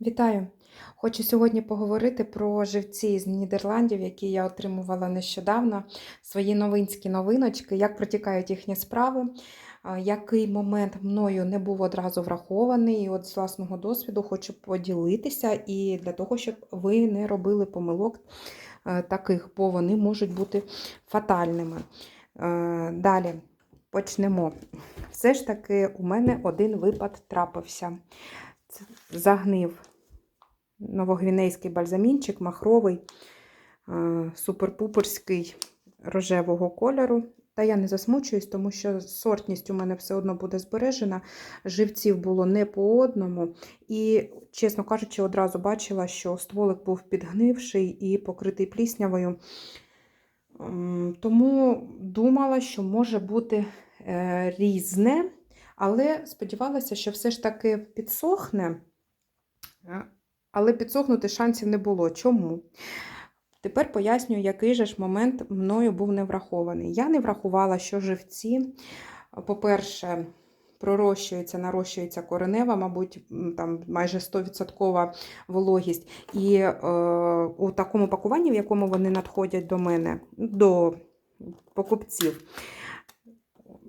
Вітаю! Хочу сьогодні поговорити про живці з Нідерландів, які я отримувала нещодавно, свої новинські новиночки, як протікають їхні справи, який момент мною не був одразу врахований. І от з власного досвіду хочу поділитися і для того, щоб ви не робили помилок таких, бо вони можуть бути фатальними. Далі почнемо. Все ж таки, у мене один випад трапився. Загнив новогвінейський бальзамінчик, махровий, е, супер-пуперський рожевого кольору. Та я не засмучуюсь, тому що сортність у мене все одно буде збережена. Живців було не по одному. І, чесно кажучи, одразу бачила, що стволик був підгнивший і покритий пліснявою. Тому думала, що може бути е, різне, але сподівалася, що все ж таки підсохне. Але підсохнути шансів не було. Чому? Тепер пояснюю, який же ж момент мною був не врахований. Я не врахувала, що живці, по-перше, пророщується, нарощується коренева, мабуть, там майже 100% вологість. І е, у такому пакуванні, в якому вони надходять до мене, до покупців,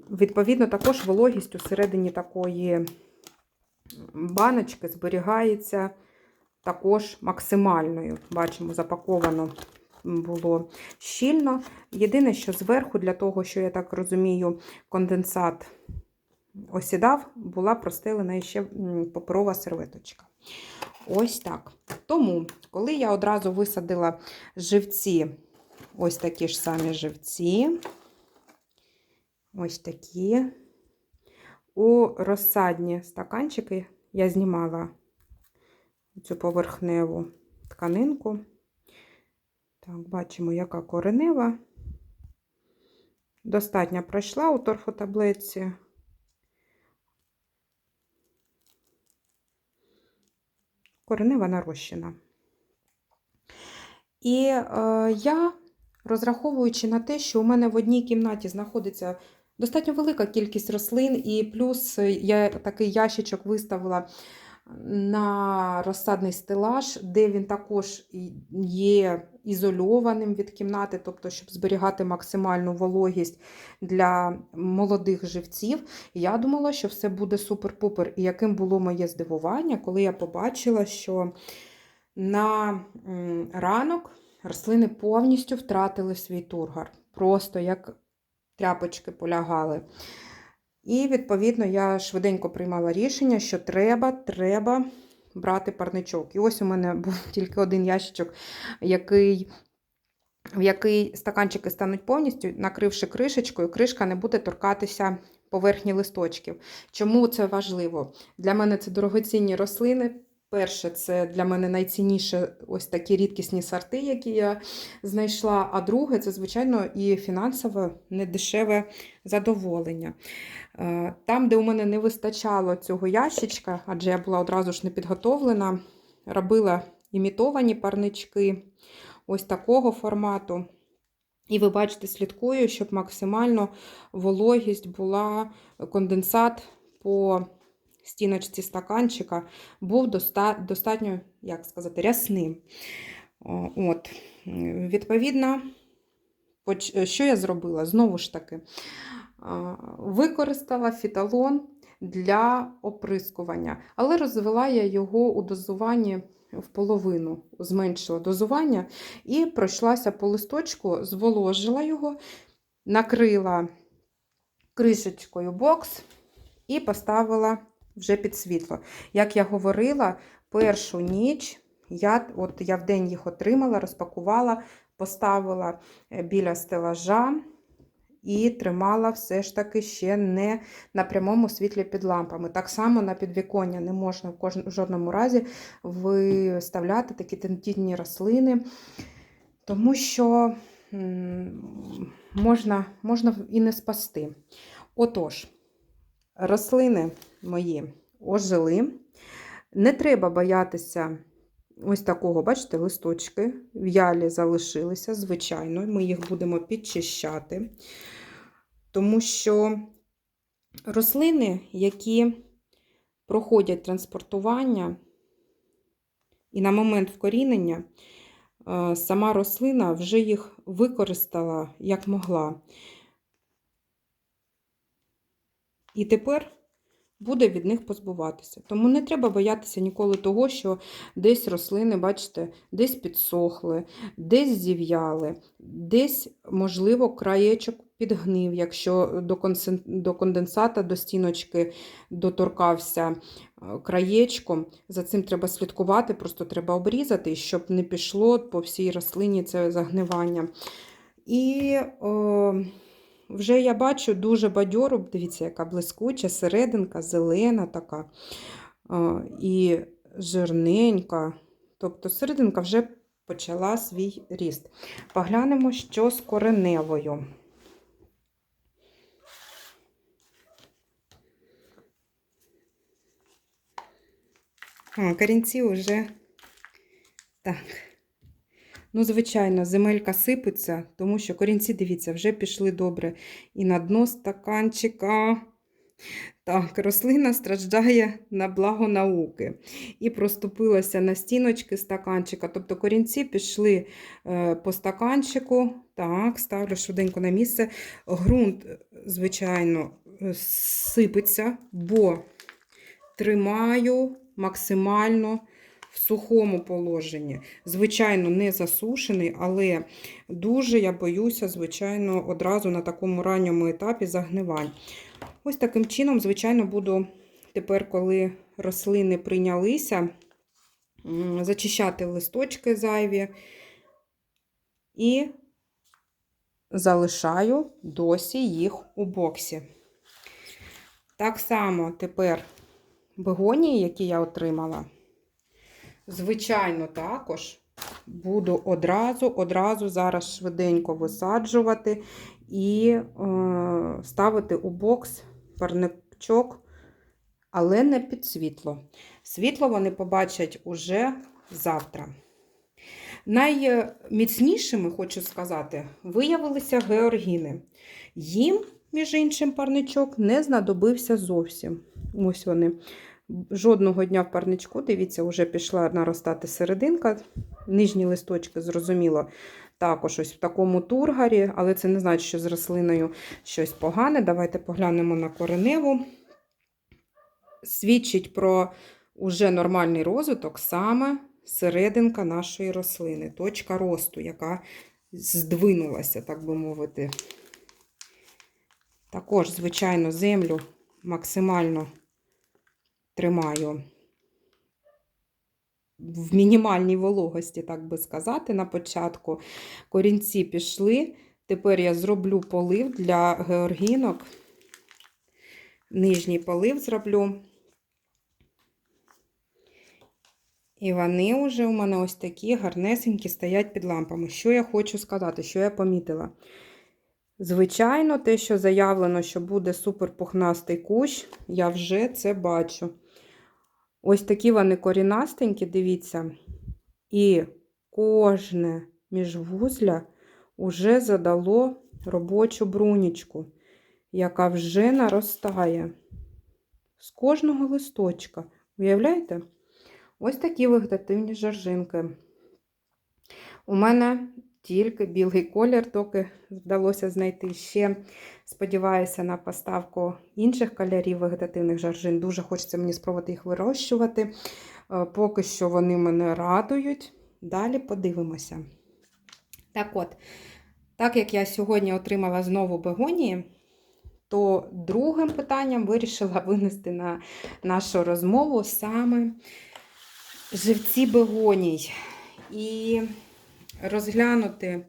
відповідно, також вологість усередині такої баночки зберігається також максимальною. Бачимо, запаковано було щільно. Єдине, що зверху, для того, що я так розумію, конденсат осідав, була простелена ще паперова серветочка. Ось так. Тому, коли я одразу висадила живці, ось такі ж самі живці, ось такі. У розсадні стаканчики я знімала цю поверхневу тканинку. Так, бачимо, яка коренева. Достатньо пройшла у торфотаблетці. Коренева нарощена. І е, я, розраховуючи на те, що у мене в одній кімнаті знаходиться достатньо велика кількість рослин, і плюс я такий ящичок виставила на розсадний стелаж, де він також є ізольованим від кімнати, тобто, щоб зберігати максимальну вологість для молодих живців. Я думала, що все буде супер-пупер. І яким було моє здивування, коли я побачила, що на ранок рослини повністю втратили свій тургор. Просто як тряпочки полягали. І, відповідно, я швиденько приймала рішення, що треба, треба брати парничок. І ось у мене був тільки один ящичок, який, в який стаканчики стануть повністю, накривши кришечкою, кришка не буде торкатися поверхні листочків. Чому це важливо? Для мене це дорогоцінні рослини. Перше, це для мене найцінніше ось такі рідкісні сорти, які я знайшла. А друге, це, звичайно, і фінансове недешеве задоволення. Е, Там, де у мене не вистачало цього ящичка, адже я була одразу ж не підготовлена, робила імітовані парнички ось такого формату. І ви бачите, слідкую, щоб максимально вологість була, конденсат по стіночці стаканчика був доста- достатньо, як сказати, рясним. От, Відповідно, що я зробила? Знову ж таки, використала фіталон для оприскування, але розвела я його у дозуванні в половину, зменшила дозування і пройшлася по листочку, зволожила його, накрила кришечкою бокс і поставила вже під світло. Як я говорила, першу ніч я от я в день їх отримала, розпакувала, поставила е, біля стелажа і тримала все ж таки ще не на прямому світлі під лампами. Так само на підвіконня не можна в, жодному разі виставляти такі тендітні рослини, тому що можна, можна і не спасти. Отож, рослини мої ожили. Не треба боятися ось такого, бачите, листочки в'ялі залишилися, звичайно, ми їх будемо підчищати, тому що рослини, які проходять транспортування, І на момент вкорінення е, сама рослина вже їх використала як могла. І тепер буде від них позбуватися. Тому не треба боятися ніколи того, що десь рослини, бачите, десь підсохли, десь зів'яли, десь, можливо, краєчок підгнив, якщо до, конденсата, до стіночки доторкався е, краєчком. За цим треба слідкувати, просто треба обрізати, щоб не пішло по всій рослині це загнивання. І о, вже я бачу дуже бадьору, дивіться, яка блискуча, серединка, зелена така і жирненька. Тобто серединка вже почала свій ріст. Поглянемо, що з кореневою. А, корінці вже так. Ну, звичайно, земелька сипеться, тому що корінці, дивіться, вже пішли добре і на дно стаканчика. Так, рослина страждає на благо науки. І проступилася на стіночки стаканчика. Тобто корінці пішли е, по стаканчику. Так, ставлю швиденько на місце. Грунт, звичайно, е, сипеться, бо тримаю максимально сухому положенні. Звичайно, не засушений, але дуже я боюся, звичайно, одразу на такому ранньому етапі загнивань. Ось таким чином, звичайно, буду тепер, коли рослини прийнялися, зачищати листочки зайві і залишаю досі їх у боксі. Так само тепер бегонії, які я отримала, звичайно, також буду одразу, одразу зараз швиденько висаджувати і е, ставити у бокс парничок, але не під світло. Світло вони побачать уже завтра. Найміцнішими, хочу сказати, виявилися георгіни. Їм, між іншим, парничок не знадобився зовсім. Ось вони. Жодного дня в парничку, дивіться, вже пішла наростати серединка. Нижні листочки, зрозуміло, також ось в такому тургарі, але це не значить, що з рослиною щось погане. Давайте поглянемо на кореневу. Свідчить про уже нормальний розвиток саме серединка нашої рослини, точка росту, яка здвинулася, так би мовити. Також, звичайно, землю максимально тримаю в мінімальній вологості, так би сказати, на початку. Корінці пішли. Тепер я зроблю полив для георгінок. Нижній полив зроблю. І вони вже у мене ось такі гарнесенькі стоять під лампами. Що я хочу сказати, що я помітила? Звичайно, те, що заявлено, що буде суперпухнастий кущ, я вже це бачу. Ось такі вони корінастенькі, дивіться. І кожне міжвузля вже задало робочу брунічку, яка вже наростає з кожного листочка. Уявляєте? Ось такі вегетативні жоржинки. У мене тільки білий колір, доки вдалося знайти ще. Сподіваюся на поставку інших кольорів вегетативних жаржин. Дуже хочеться мені спробувати їх вирощувати. Е, Поки що вони мене радують. Далі подивимося. Так от, так як я сьогодні отримала знову бегонії, то другим питанням вирішила винести на нашу розмову саме живці бегоній. І розглянути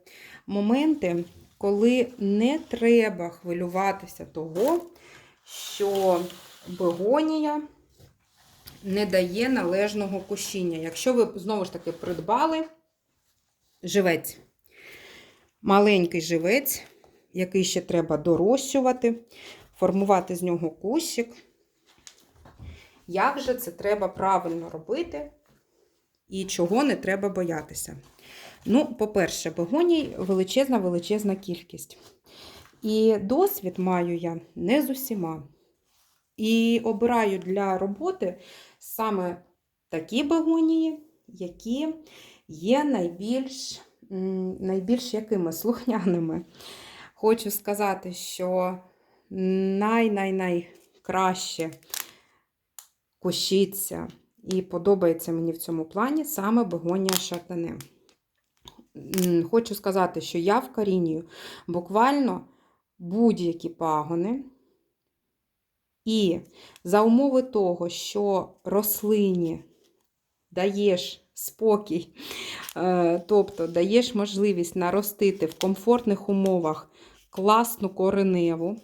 моменти, коли не треба хвилюватися того, що бегонія не дає належного кущіння. Якщо ви знову ж таки придбали живець, маленький живець, який ще треба дорощувати, формувати з нього кущик. Як же це треба правильно робити і чого не треба боятися? Ну, по-перше, бегоній величезна величезна кількість. І досвід маю я не з усіма. І обираю для роботи саме такі бегонії, які є найбільш, найбільш якими слухняними. Хочу сказати, що най-най-найкраще кущиться і подобається мені в цьому плані саме бегонія шардоне. Хочу сказати, що я вкорінюю буквально будь-які пагони. І за умови того, що рослині даєш спокій, е, тобто даєш можливість наростити в комфортних умовах класну кореневу,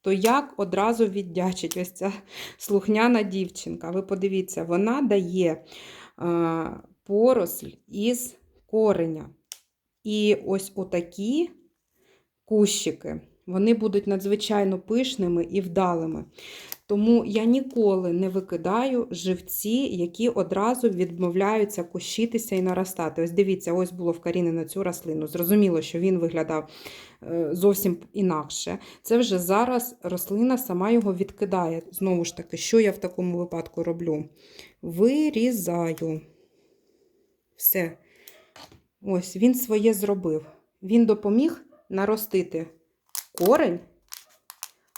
то як одразу віддячить ось ця слухняна дівчинка. Ви подивіться, вона дає е, поросль із кореня. І ось отакі кущики, вони будуть надзвичайно пишними і вдалими. Тому я ніколи не викидаю живці, які одразу відмовляються кущитися і наростати. Ось дивіться, ось було вкорінено цю рослину. Зрозуміло, що він виглядав е, зовсім інакше. Це вже зараз рослина сама його відкидає. Знову ж таки, що я в такому випадку роблю? Вирізаю. Все. Ось він своє зробив. Він допоміг наростити корень,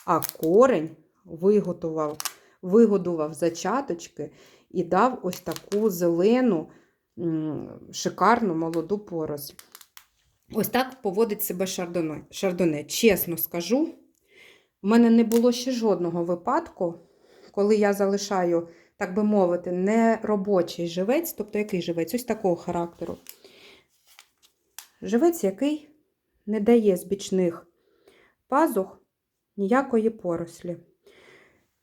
а корень виготував, вигодував зачаточки і дав ось таку зелену, шикарну молоду поросль. Ось так поводить себе шардоне. шардоне. Чесно скажу, в мене не було ще жодного випадку, коли я залишаю, так би мовити, не робочий живець, тобто який живець, ось такого характеру. Живець, який не дає з бічних пазух ніякої порослі.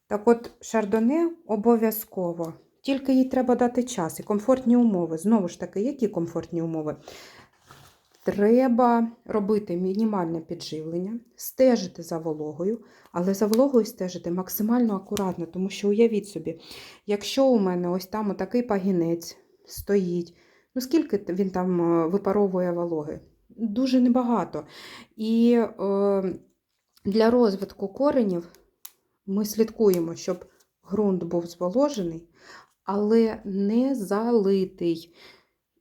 Так от, шардоне обов'язково. Тільки їй треба дати час і комфортні умови. Знову ж таки, які комфортні умови? Треба робити мінімальне підживлення, стежити за вологою, але за вологою стежити максимально акуратно, тому що уявіть собі, якщо у мене ось там отакий пагінець стоїть, ну скільки він там е, випаровує вологи? Дуже небагато. І е, для розвитку коренів ми слідкуємо, щоб ґрунт був зволожений, але не залитий.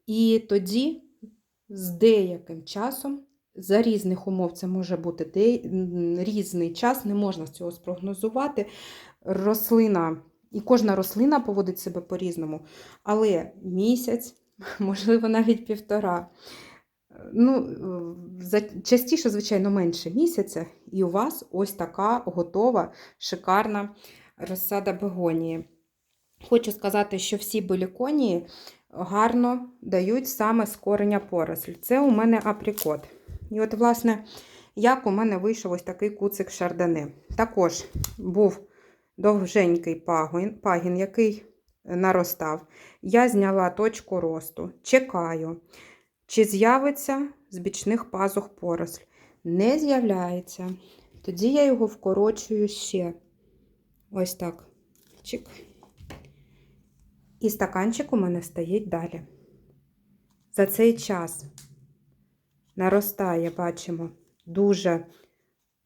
І тоді з деяким часом, за різних умов, це може бути де... різний час, не можна цього спрогнозувати. Рослина, і кожна рослина поводить себе по-різному, але місяць, можливо, навіть півтора. Ну, частіше, звичайно, менше місяця, і у вас ось така готова, шикарна розсада бегонії. Хочу сказати, що всі беліконії гарно дають саме з кореня поросль. Це у мене априкот. І от, власне, як у мене вийшов ось такий куцик шардоне. Також був довженький пагін, який наростав. Я зняла точку росту, чекаю. Чи з'явиться з бічних пазух поросль? Не з'являється. Тоді я його вкорочую ще. Ось так. Чик. І стаканчик у мене стоїть далі. За цей час наростає, бачимо, дуже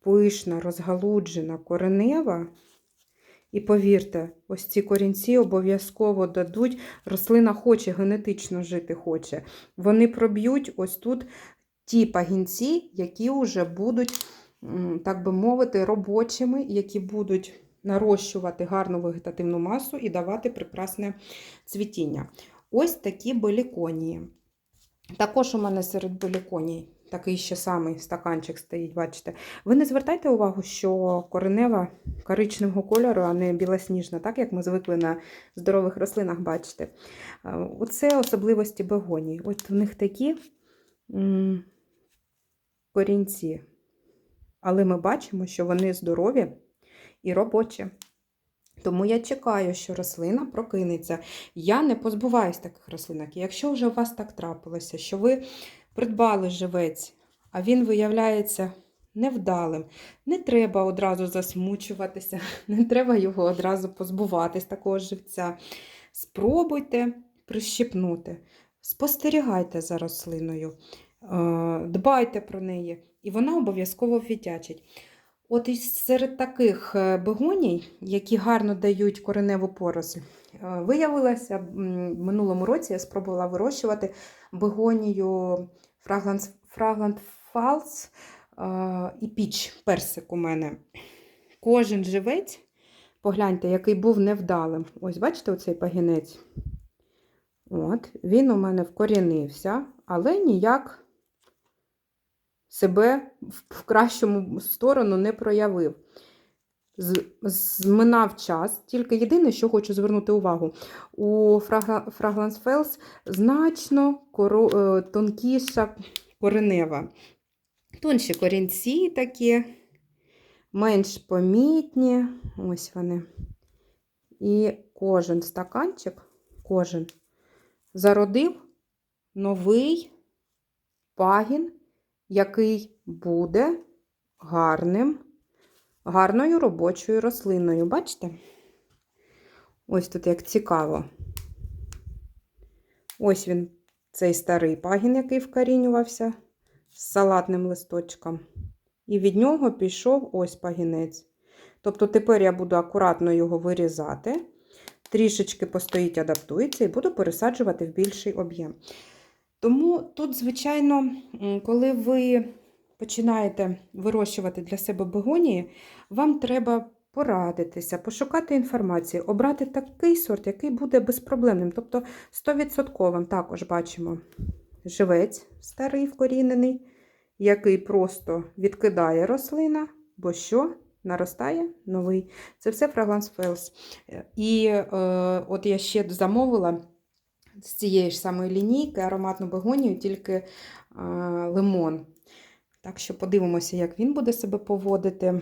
пишна, розгалуджена коренева. І повірте, ось ці корінці обов'язково дадуть. Рослина хоче генетично жити хоче. Вони проб'ють ось тут ті пагінці, які вже будуть, так би мовити, робочими, які будуть нарощувати гарну вегетативну масу і давати прекрасне цвітіння. Ось такі беліконії. Також у мене серед беліконій такий ще самий стаканчик стоїть, бачите. Ви не звертайте увагу, що коренева коричневого кольору, а не білосніжна, так як ми звикли на здорових рослинах бачити. Е, Оце особливості бегоній. От в них такі корінці. Але ми бачимо, що вони здорові і робочі. Тому я чекаю, що рослина прокинеться. Я не позбуваюсь таких рослинок. І Якщо вже у вас так трапилося, що ви придбали живець, а він виявляється невдалим, не треба одразу засмучуватися, не треба його одразу позбуватись такого живця. Спробуйте прищипнути, спостерігайте за рослиною, е, дбайте про неї, і вона обов'язково віддячить. От із серед таких е, бегоній, які гарно дають кореневу поросль, Е, Виявилося, в минулому році я спробувала вирощувати бегонію Fragrant Falls е, і піч персик у мене. Кожен живець, погляньте, який був невдалим. Ось, бачите, оцей пагінець. От, він у мене вкорінився, але ніяк себе в кращому сторону не проявив. Зминав час. Тільки єдине, що хочу звернути увагу, у Fragrance Fells значно е, тонкіша коренева. Тонші корінці такі, менш помітні. Ось вони. І кожен стаканчик, кожен зародив новий пагін, який буде гарним, гарною робочою рослиною. Бачите? Ось тут як цікаво. Ось він, цей старий пагін, який вкорінювався з салатним листочком. І від нього пішов ось пагінець. Тобто тепер я буду акуратно його вирізати, трішечки постоїть, адаптується і буду пересаджувати в більший об'єм. Тому тут, звичайно, коли ви починаєте вирощувати для себе бегонії, вам треба порадитися, пошукати інформацію, обрати такий сорт, який буде безпроблемним, тобто 100% також бачимо живець старий вкорінений, який просто відкидає рослина, бо що? Наростає новий. Це все Fragrance Fells. І е, от я ще замовила з цієї ж самої лінійки ароматну бегонію, тільки е, лимон. Так що подивимося, як він буде себе поводити.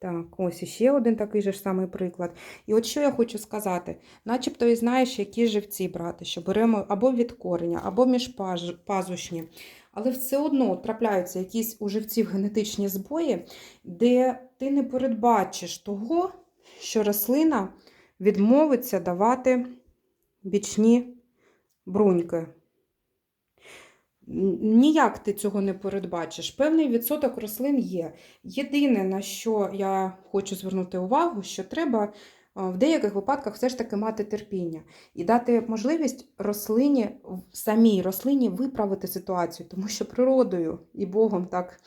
Так, ось іще один такий же ж самий приклад. І от що я хочу сказати: начебто і знаєш, які живці брати, що беремо або від кореня, або міжпазушні. Але все одно трапляються якісь у живців генетичні збої, де ти не передбачиш того, що рослина відмовиться давати бічні бруньки. Ніяк ти цього не передбачиш. Певний відсоток рослин є. Єдине, на що я хочу звернути увагу, що треба в деяких випадках все ж таки мати терпіння і дати можливість рослині, самій рослині виправити ситуацію, тому що природою і Богом так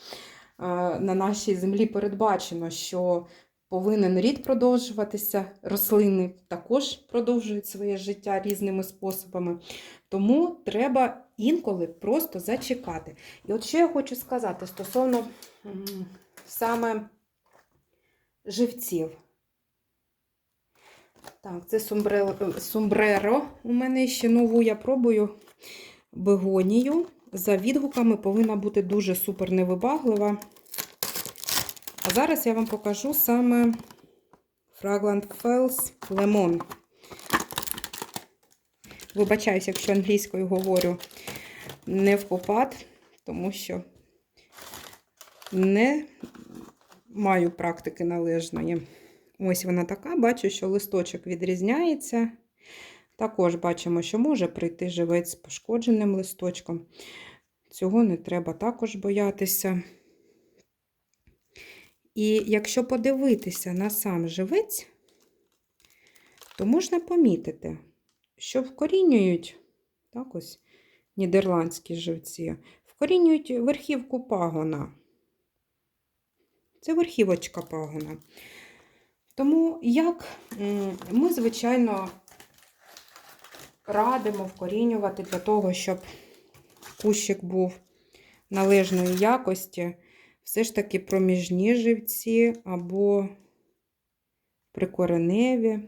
на нашій землі передбачено, що повинен рід продовжуватися, рослини також продовжують своє життя різними способами. Тому треба інколи просто зачекати. І от що я хочу сказати стосовно саме живців. Так, це сумбреро. У мене ще нову я пробую бегонію. За відгуками повинна бути дуже супер невибаглива. А зараз я вам покажу саме Fragrant Fells Lemon. Вибачаюсь, якщо англійською говорю не в попад, тому що не маю практики належної. Ось вона така, бачу, що листочок відрізняється. Також бачимо, що може прийти живець з пошкодженим листочком. Цього не треба також боятися. І якщо подивитися на сам живець, то можна помітити, що вкорінюють так ось нідерландські живці, вкорінюють верхівку пагона. Це верхівочка пагона. Тому як ми, звичайно, радимо вкорінювати для того, щоб кущик був належної якості, все ж таки проміжні живці або прикореневі.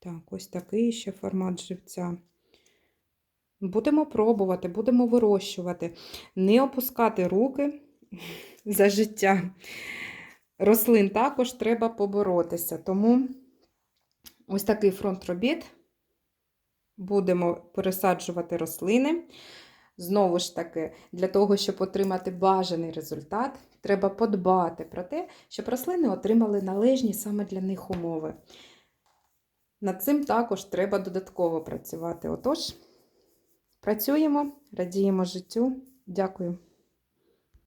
Так, ось такий ще формат живця. Будемо пробувати, будемо вирощувати, не опускати руки за життя. Рослин також треба поборотися. Тому ось такий фронт робіт. Будемо пересаджувати рослини. Знову ж таки, для того, щоб отримати бажаний результат, треба подбати про те, щоб рослини отримали належні саме для них умови. Над цим також треба додатково працювати. Отож, працюємо, радіємо життю. Дякую.